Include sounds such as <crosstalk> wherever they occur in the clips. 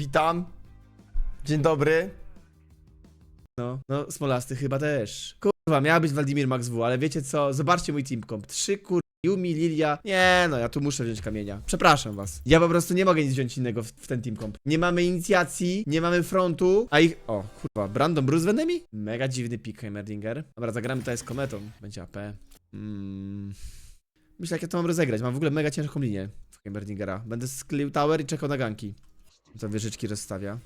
Witam. Dzień dobry. No, no, Smolasty chyba też. Kurwa, miała być Waldimir Max W, ale wiecie co? Zobaczcie mój team comp. Trzy kur... Yumi, Lilia. Nie, no ja tu muszę wziąć kamienia. Przepraszam was. Ja po prostu nie mogę nic wziąć innego w, w ten team comp. Nie mamy inicjacji, nie mamy frontu, a ich... O, kurwa, Brandon Bruce w enemy? Mega dziwny pick Heimerdinger. Dobra, zagramy tutaj z kometą. Będzie AP. Mm. Myślę, jak ja to mam rozegrać. Mam w ogóle mega ciężką linię w Heimerdingera. Będę sklił tower i czekał na ganki. To wieżyczki rozstawia.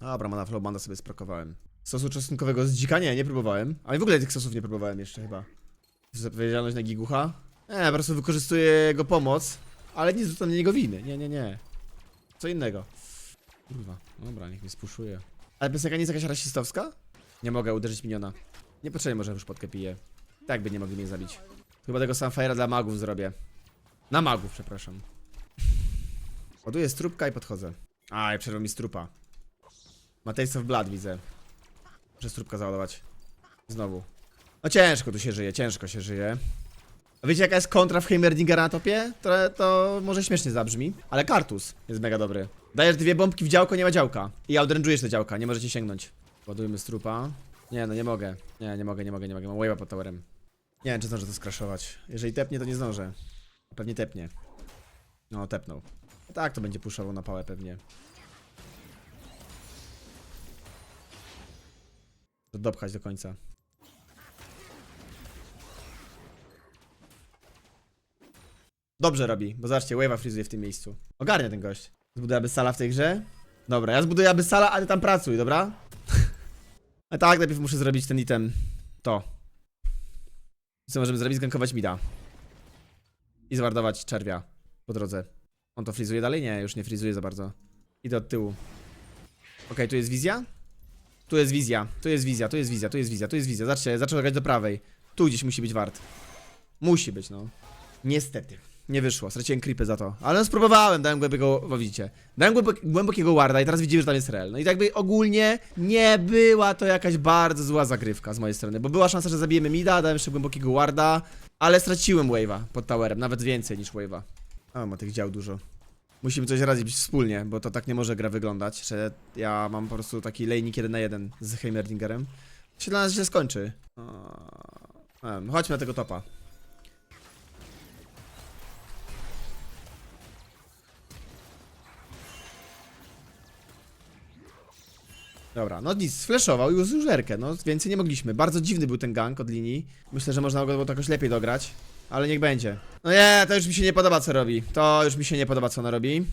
Dobra, mana flowbanda sobie sprokowałem. Sosu czosnkowego z dzika? Nie, nie próbowałem. Ale w ogóle tych sosów nie próbowałem jeszcze chyba. Odpowiedzialność na gigucha? Nie, po prostu wykorzystuję jego pomoc, ale nie zrzucam na niego winy. Nie, nie, nie. Co innego. Kurwa, dobra, niech mnie spuszuje. Ale piosenka nie jest jakaś rasistowska? Nie mogę uderzyć miniona. Niepotrzebnie może już podkę piję. Tak by nie mogli mnie zabić. Chyba tego Sunfire'a dla magów zrobię. Na magów, przepraszam. Ładuję strupka i podchodzę. A, i przerwał mi strupa. Ma Taste of Blood, widzę. Muszę strupka załadować. Znowu. No ciężko tu się żyje, ciężko się żyje. A wiecie jaka jest kontra w Heimerdingera na topie? To, to może śmiesznie zabrzmi, ale Kartus jest mega dobry. Dajesz dwie bombki w działko, nie ma działka. I outrange'ujesz te działka, nie możecie sięgnąć. Ładujmy strupa. Nie, no nie mogę. Nie, nie mogę, nie mogę, nie mogę. Mam wave'a pod towerem. Nie wiem, czy zdążę to skraszować. Jeżeli tepnie, to nie zdążę. Pewnie tepnie. No, tepnął. Tak, to będzie puszował na pałę pewnie. To dopchać do końca. Dobrze robi, bo zobaczcie, wave'a frizuje w tym miejscu. Ogarnia ten gość. Zbuduję Abyssala w tej grze? Dobra, ja zbuduję Abyssala, ale tam pracuj, dobra? <laughs> A tak, najpierw muszę zrobić ten item. To. Co możemy zrobić? Zgankować mida. I zwardować czerwia po drodze. On to frizuje dalej? Nie, już nie frizuje za bardzo. Idę od tyłu. Okej, tu jest wizja? Tu jest wizja, tu jest wizja, tu jest wizja, tu jest wizja, tu jest wizja. Zaczął grać do prawej. Tu gdzieś musi być wart. Musi być, no. Niestety. Nie wyszło, straciłem creepy za to. Ale no spróbowałem, dałem głębokiego, bo widzicie. Dałem głębok, głębokiego warda i teraz widzimy, że tam jest rel. No i tak by ogólnie nie była to jakaś bardzo zła zagrywka z mojej strony, bo była szansa, że zabijemy mida, dałem jeszcze głębokiego warda, ale straciłem wave'a pod towerem, nawet więcej niż wave'a. A, ma tych dział dużo. Musimy coś radzić wspólnie, bo to tak nie może gra wyglądać, że ja mam po prostu taki lejnik 1 na 1 z Heimerdingerem. Się dla nas źle skończy. O, chodźmy na tego topa. Dobra, no nic, sfleszował i użył żerkę, no więcej nie mogliśmy. Bardzo dziwny był ten gank od linii. Myślę, że można go było to jakoś lepiej dograć, ale niech będzie. No nie, to już mi się nie podoba co robi. To już mi się nie podoba co ona robi.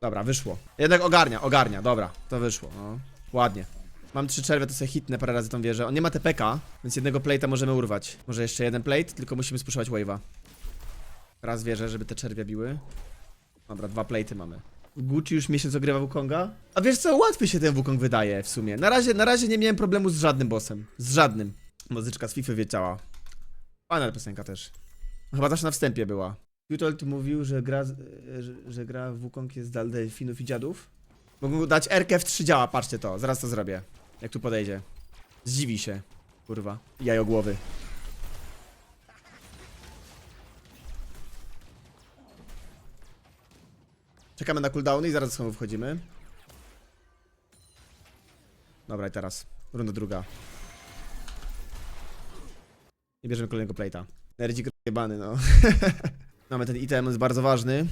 Dobra, wyszło. Jednak ogarnia, ogarnia, dobra, to wyszło, no. Ładnie. Mam trzy czerwy, to sobie hitnę parę razy tą wieżę. On nie ma TPK, więc jednego plate'a możemy urwać. Może jeszcze jeden plate, tylko musimy spuszować wave'a. Raz wieżę, żeby te czerwie biły. Dobra, dwa plate'y mamy. Gucci już miesiąc ogrywa Wukonga? A wiesz co, łatwy się ten Wukong wydaje w sumie. Na razie, na razie nie miałem problemu z żadnym bossem. Z żadnym. Muzyczka z FIFA wiedziała. Fajna piosenka też. Chyba też na wstępie była. Jutold mówił, że gra, z- że, że gra w Wukong jest dla delfinów i dziadów. Mogę dać RK w 3 działa, patrzcie to, zaraz to zrobię. Jak tu podejdzie. Zdziwi się. Kurwa. Jajo głowy. Czekamy na cooldowny i zaraz znowu wchodzimy. Dobra, i teraz. Runda druga. I bierzemy kolejnego plate'a. Nerdzik jebany, no. <laughs> Mamy ten item, jest bardzo ważny.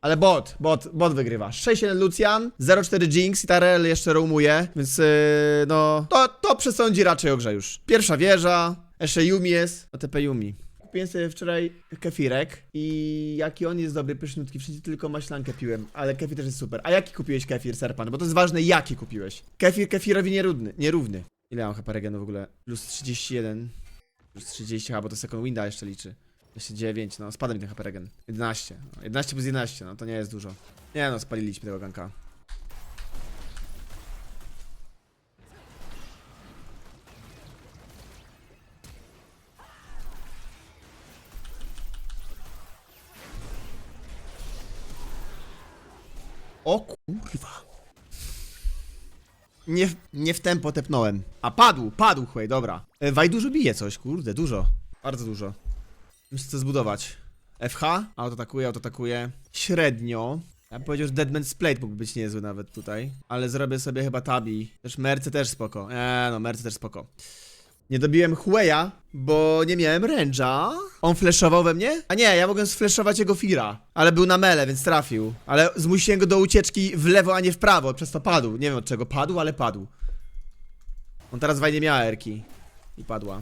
Ale bot, bot, bot wygrywa. 6-1 Lucian, 0-4 Jinx i Tarel jeszcze roamuje, więc yy, no... To, to przesądzi raczej o grze już. Pierwsza wieża, jeszcze Yumi jest, OTP Yumi. Kupiłem sobie wczoraj kefirek i jaki on jest dobry, pyszniutki, wszędzie tylko maślankę piłem, ale kefir też jest super. A jaki kupiłeś kefir, Serpan? Bo to jest ważne, jaki kupiłeś. Kefir kefirowi nierówny, nierówny. Ile mam HP w ogóle? Plus 31, plus 30, a bo to second winda jeszcze liczy. Jeszcze 9, no spada mi ten HP regen. 11, no, 11 plus 11, no to nie jest dużo. Nie no, spaliliśmy tego ganka. O kurwa. Nie, w- nie w tempo tepnąłem. A padł, padł, chłej, dobra. E, bije coś, kurde, dużo. Bardzo dużo. Muszę to zbudować. FH, autoatakuje, autoatakuje. Średnio. Ja bym powiedział, że Deadman's Plate mógłby być niezły nawet tutaj. Ale zrobię sobie chyba tabi. Też Mercy też spoko. Eee, no Mercy też spoko. Nie dobiłem Hueya, bo nie miałem range'a. On flashował we mnie? A nie, ja mogłem sflashować jego Fira. Ale był na mele, więc trafił. Ale zmusiłem go do ucieczki w lewo, a nie w prawo. Przez to padł. Nie wiem od czego padł, ale padł. On teraz fajnie miała Erki. I padła.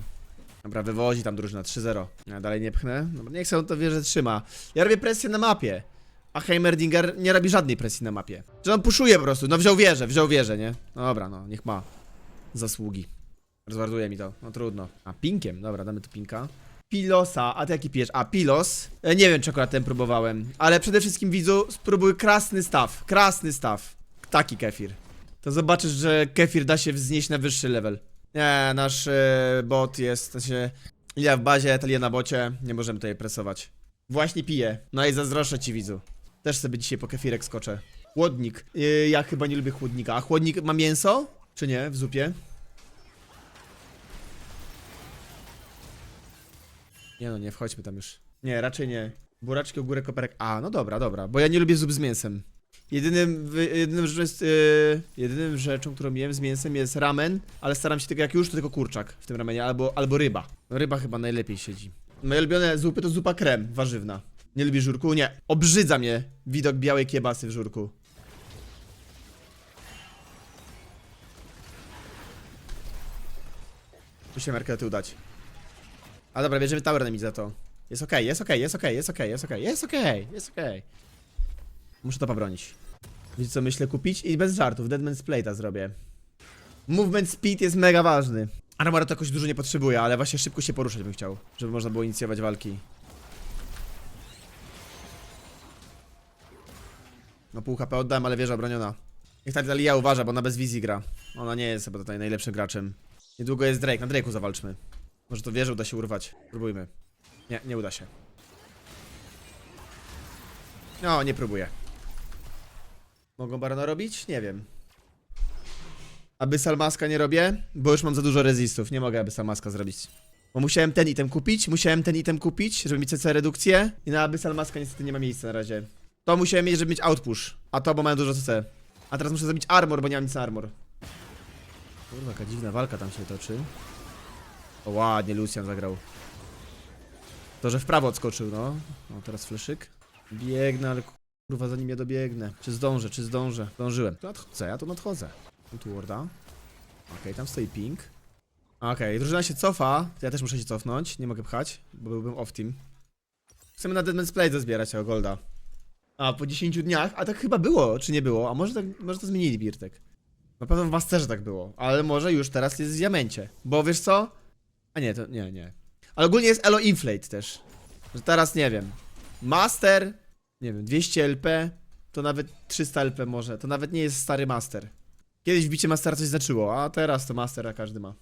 Dobra, wywozi tam drużyna 3-0. Ja dalej nie pchnę. Dobra, niech sobie on to wie, że trzyma. Ja robię presję na mapie. A Heimerdinger nie robi żadnej presji na mapie. Że on puszuje po prostu. No wziął wieżę, wziął wieżę, nie? Dobra, no, niech ma. Zasługi. Rozwarduje mi to. No trudno. A pinkiem, dobra, damy tu pinka. Pilosa, a ty jaki pijesz? A, Pilos? E, nie wiem, czy akurat ten próbowałem. Ale przede wszystkim widzu, spróbuj krasny staw. Krasny staw. Taki kefir. To zobaczysz, że kefir da się wznieść na wyższy level. Nie, nasz e, bot jest, sensie... Ja w bazie, Talia na bocie, nie możemy tutaj presować. Właśnie piję. No i zazdroszczę ci widzu. Też sobie dzisiaj po kefirek skoczę. Chłodnik. Yy, ja chyba nie lubię chłodnika. A chłodnik ma mięso? Czy nie? W zupie? Nie no, nie wchodźmy tam już. Nie, raczej nie. Buraczki, ogórek, koperek. A, no dobra, dobra. Bo ja nie lubię zup z mięsem. Jedynym, jedynym, rzeczą jest, yy, jedynym rzeczą, którą jem z mięsem jest ramen, ale staram się tego jak już, to tylko kurczak w tym ramenie, albo, albo ryba. Ryba chyba najlepiej siedzi. Moje ulubione zupy to zupa krem, warzywna. Nie lubię żurku? Nie. Obrzydza mnie widok białej kiebasy w żurku. Musimy markety udać. A dobra, bierzemy tower na mid za to. Jest okej, jest okej, jest okej, jest okej, jest okej, jest okej, jest okej. Muszę to pobronić. Wiecie co myślę kupić? I bez żartów, Deadman's Plate'a zrobię. Movement speed jest mega ważny. Armora to jakoś dużo nie potrzebuje, ale właśnie szybko się poruszać bym chciał, żeby można było inicjować walki. No pół HP oddałem, ale wieża obroniona. Niech ta Dalia uważa, bo ona bez wizji gra. Ona nie jest chyba tutaj najlepszym graczem. Niedługo jest Drake, na Drake'u zawalczmy. Może to wieżę uda się urwać. Próbujmy. Nie, nie uda się. No, nie próbuję. Mogą Barona robić? Nie wiem. Aby Salmaska nie robię, bo już mam za dużo rezistów. Nie mogę aby Salmaska zrobić. Bo musiałem ten item kupić, musiałem ten item kupić, żeby mieć CC redukcję. I na aby Salmaska niestety nie ma miejsca na razie. To musiałem mieć, żeby mieć outpush. A to, bo mają dużo CC. A teraz muszę zrobić armor, bo nie mam nic na armor. Kurwa, jaka dziwna walka tam się toczy. O, ładnie Lucian zagrał. To, że w prawo odskoczył, no. O, teraz fleszyk. Biegnę, ale kurwa, zanim ja dobiegnę. Czy zdążę, czy zdążę? Zdążyłem. Tu nadchodzę, ja tu nadchodzę. Tu, tu warda. Okej, tam stoi ping. Okej, drużyna się cofa. Ja też muszę się cofnąć. Nie mogę pchać, bo byłbym off team. Chcemy na Deadman's Play zbierać tego golda. A, po 10 dniach? A tak chyba było, czy nie było? A może, tak, może to zmienili Birtek. Na pewno w Masterze tak było, ale może już teraz jest w Diamencie. Bo wiesz co? A nie, to nie, nie. Ale ogólnie jest Elo Inflate też. Że teraz nie wiem. Master, nie wiem, 200 LP, to nawet 300 LP może. To nawet nie jest stary Master. Kiedyś wbicie Mastera coś znaczyło, a teraz to Mastera każdy ma.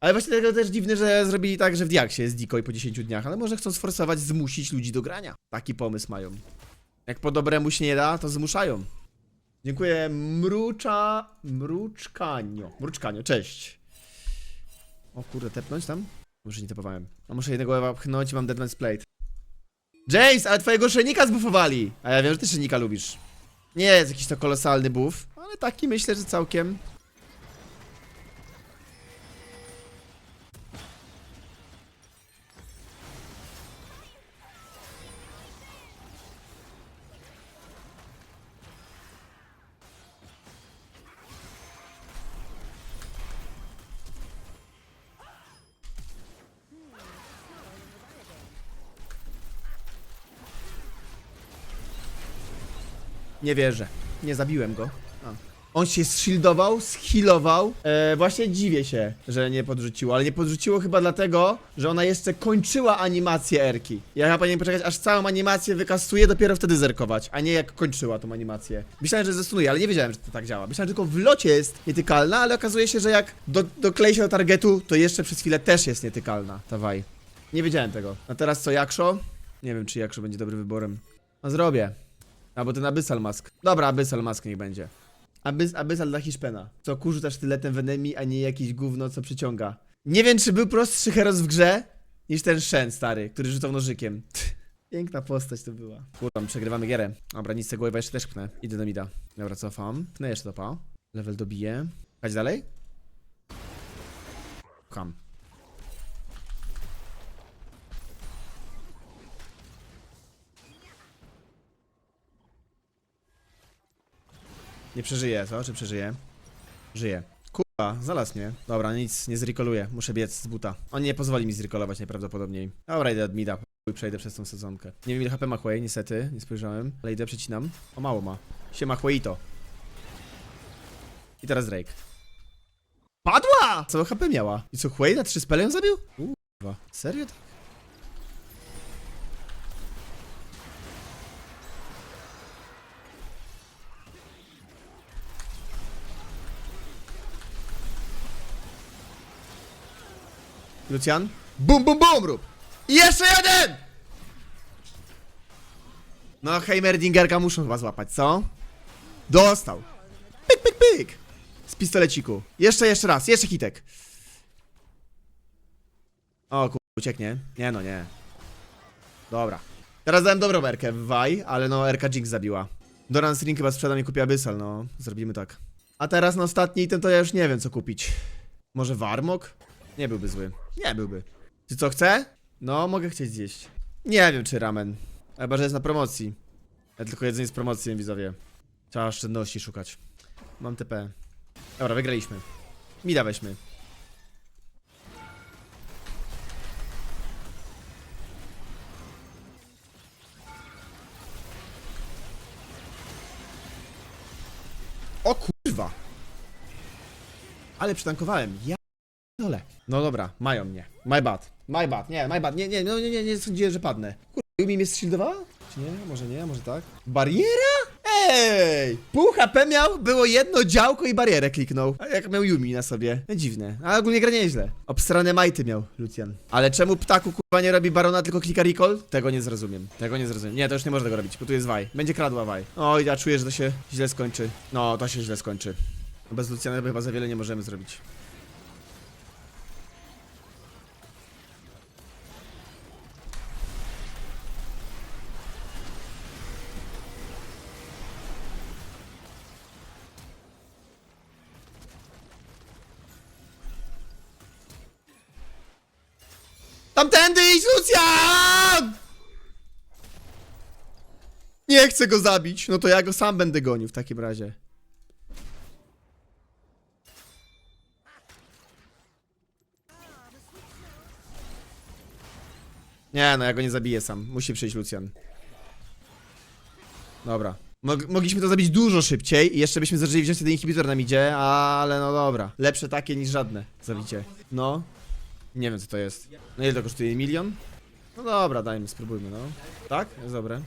Ale właśnie dlatego też dziwne, że zrobili tak, że w Diaksie jest decoy po 10 dniach, ale może chcą sforsować, zmusić ludzi do grania. Taki pomysł mają. Jak po dobremu się nie da, to zmuszają. Dziękuję Mrucza... Mruczkanio. Mruczkanio, cześć. O kurde, tepnąć tam? Może nie tepowałem. A muszę jednego pchnąć i mam Deadman's Plate. James, ale twojego szenika zbufowali! A ja wiem, że ty szenika lubisz. Nie jest jakiś to kolosalny buff, ale taki myślę, że całkiem... Nie wierzę. Nie zabiłem go. A. On się zshildował, schilował. E, właśnie dziwię się, że nie podrzuciło, ale nie podrzuciło chyba dlatego, że ona jeszcze kończyła animację Erki. Ja chyba powinienem poczekać, aż całą animację wykastuje, dopiero wtedy zerkować, a nie jak kończyła tą animację. Myślałem, że zestunuje, ale nie wiedziałem, że to tak działa. Myślałem, że tylko w locie jest nietykalna, ale okazuje się, że jak do, doklei się do targetu, to jeszcze przez chwilę też jest nietykalna. Ta waj. Nie wiedziałem tego. A teraz co, Jakszo? Nie wiem, czy Jakszo będzie dobrym wyborem. A zrobię. Albo ten Abyssal Mask. Dobra, Abyssal Mask niech będzie. Abys, Abyssal dla Hiszpena. Co kurzu też tyletem w enemy, a nie jakiś gówno, co przyciąga. Nie wiem, czy był prostszy heros w grze niż ten Shen stary, który rzucał nożykiem. <laughs> Piękna postać to była. Kurwa, my przegrywamy gierę. Dobra, nic z tego jeszcze też pnę. Idę do mida. Dobra, cofam. Pnę jeszcze topa. Level dobiję. Chodź dalej? Kam. Nie przeżyje, co? Czy przeżyje? Żyje. Kurwa, znalazł mnie. Dobra, nic, nie zrikoluję. Muszę biec z buta. On nie pozwoli mi zrikolować najprawdopodobniej. Dobra, idę od mida. Chuj, Przejdę przez tą sezonkę. Nie wiem ile HP ma Huey, niestety, nie spojrzałem. Ale idę, przecinam. O, mało ma. Siema Huey to. I teraz Drake. Padła! Co HP miała? I co, Huey na trzy spele ją zabił? Kurwa, serio? tak? Lucian? Bum, bum, bum, rób! I jeszcze jeden! No, Heimerdingerka muszą chyba złapać, co? Dostał. Pyk, pyk, pyk. Z pistoleciku. Jeszcze, jeszcze raz, jeszcze hitek. O kur... ucieknie. Nie no, nie. Dobra. Teraz dałem dobrą erkę w Waj, ale no Erka Jinx zabiła. Doran String chyba sprzedam i kupi Abyssal, no. Zrobimy tak. A teraz na ostatni item to ja już nie wiem co kupić. Może Warmok? Nie byłby zły. Nie byłby. Czy co chce? No, mogę chcieć zjeść. Nie wiem czy ramen. Chyba, że jest na promocji. Ja tylko jedzenie z promocji, widzowie. Trzeba oszczędności szukać. Mam TP. Dobra, wygraliśmy. Mida weźmy. O kurwa! Ale przytankowałem. Ja. No dobra, mają mnie. My bad. My bad. Nie, my bad. Nie, nie, no nie, nie, nie sądziłem, że padnę. Kurwa, Yumi mnie shieldowała? Czy nie? Może nie, może tak? Bariera? Ej! Pół HP miał, było jedno działko i barierę kliknął. A jak miał Yumi na sobie. No dziwne. Ale ogólnie gra nieźle. Obstrane majty miał Lucian. Ale czemu ptaku kurwa nie robi barona, tylko klika recall? Tego nie zrozumiem. Tego nie zrozumiem. Nie, to już nie może tego robić, bo tu jest Waj. Będzie kradła Waj. Oj, ja czuję, że to się źle skończy. No, to się źle skończy. Bez Luciana chyba za wiele nie możemy zrobić. Tamtędy idź, Lucian! Nie chcę go zabić. No to ja go sam będę gonił w takim razie. Nie, no ja go nie zabiję sam. Musi przyjść Lucian. Dobra. Mog mogliśmy to zrobić dużo szybciej i jeszcze byśmy zaczęli wziąć ten inhibitor na midzie, ale no dobra. Lepsze takie niż żadne zabicie. No. Nie wiem co to jest. No ile to kosztuje? Milion? No dobra, dajmy, spróbujmy, no. Tak? Jest dobre.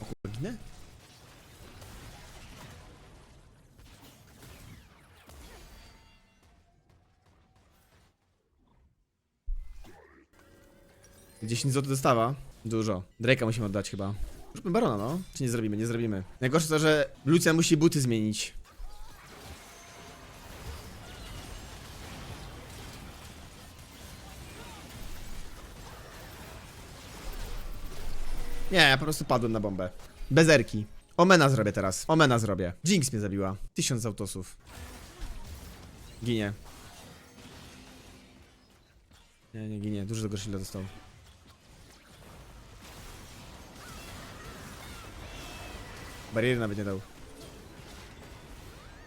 O kurwa, ginę? Dziesięć zł dostawa? Dużo. Drake'a musimy oddać chyba. Zróbmy barona, no. Czy nie zrobimy? Nie zrobimy. Najgorsze to, że Lucian musi buty zmienić. Po prostu padłem na bombę. Bez erki. Omena zrobię teraz. Omena zrobię. Jinx mnie zabiła. Tysiąc autosów. Ginie. Nie, nie ginie. Dużo tego shielda dostał. Bariery nawet nie dał.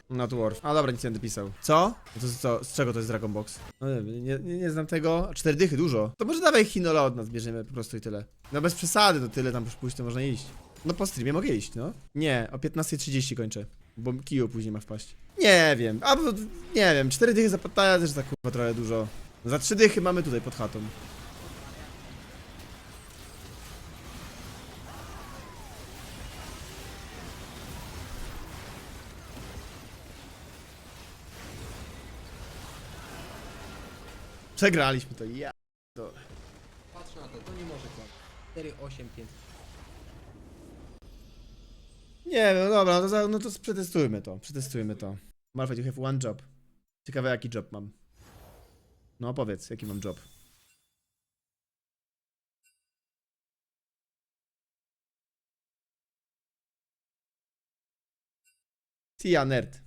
Not worth. A dobra, nic nie będę pisał. Co? To co? Z czego to jest Dragon Box? No nie, nie, nie, nie znam tego. Cztery dychy, dużo. To może dawaj Hinola od nas bierzemy po prostu i tyle. No bez przesady, to tyle tam pójść, to można iść. No po streamie mogę iść, no. Nie, o 15.30 kończę. Bo Kiju później ma wpaść. Nie wiem, a bo, nie wiem, cztery dychy za pataja też za kurwa trochę dużo. Za trzy dychy mamy tutaj pod chatą. Przegraliśmy to, ja. Patrzę na to, to nie może kłamać. 4, 8, 5. Nie no dobra, no to, za- no to przetestujmy to, przetestujmy to. Malfight, you have one job. Ciekawe jaki job mam. No powiedz, jaki mam job. Tia nerd.